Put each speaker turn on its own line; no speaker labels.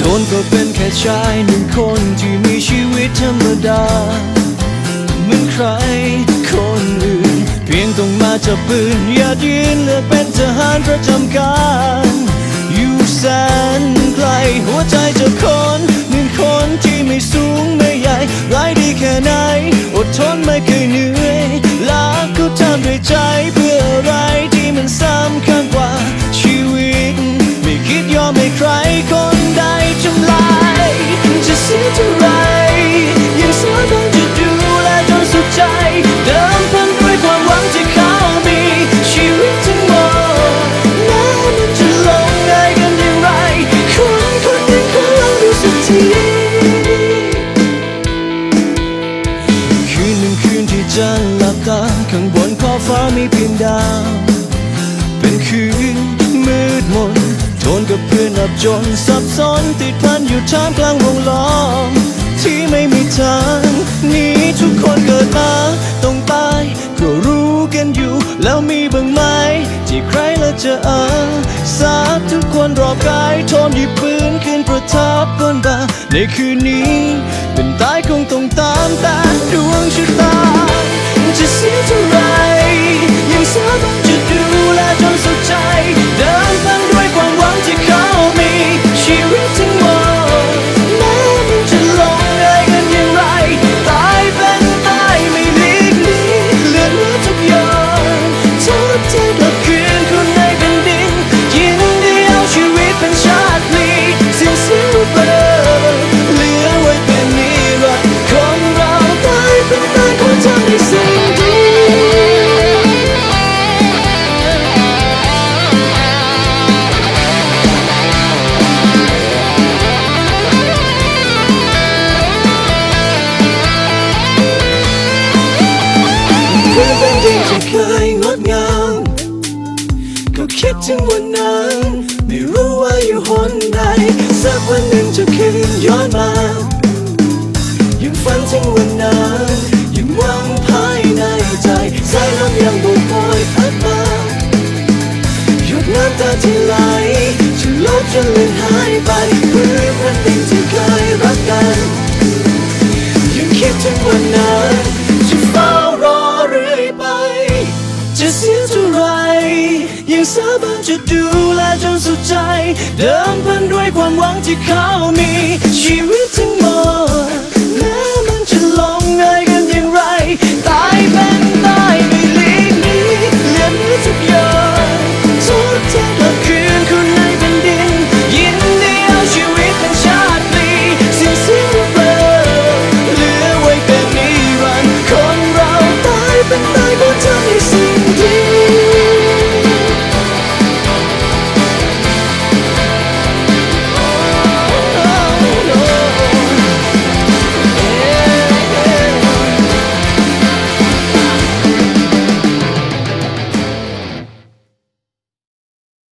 ทนก็เป็นแค่ชายหนึ่งคนที่มีชีวิตธรรมดา เหมือนใครคนอื่น เพียงต้องมาจับปืนอย่ายืนเลือกเป็นทหารประจำการ อยู่แสนไกลหัวใจจะคนหนึ่งคนที่ไม่สูงไม่ใหญ่ร้ายดีแค่ไหน อดทนไม่เคยเหนื่อยรักก็ทำด้วยใจเพื่ออะไรที่มันสำคัญกว่าชีวิต ไม่คิดยอมให้ใคร จะหลับตาข้างบนขอบฟ้ามีเพียงดาว เป็นคืนมืดมนทนกับเพื่อนอับจนสับสนติดพันอยู่ท่ามกลางวงล้อมที่ไม่มีทางหนี้ทุกคนเกิดมาต้องตายก็รู้กันอยู่ แล้วมีบ้างไหมที่ใครละจะอาสาทุกคนรอบกายทอมหยิบปืนขึ้นประทับบนบ่าในคืนนี้ เป็นตายคงต้องตามแต่ เป็นเด็กที่เคยงดงาม ก็คิดถึงวันนั้น ไม่รู้ว่าอยู่หนใด สักวันหนึ่งจะคืนย้อนมา ยังฝันถึงวันนั้นยังหวังภายในใจ สายลมยังโบกโบยพัดมาหยดน้ำตาที่ไหลจะลบจนเลือนหายไปเพื่อวันหนึ่ง เดิมพันด้วยความหวังที่เขามีชีวิต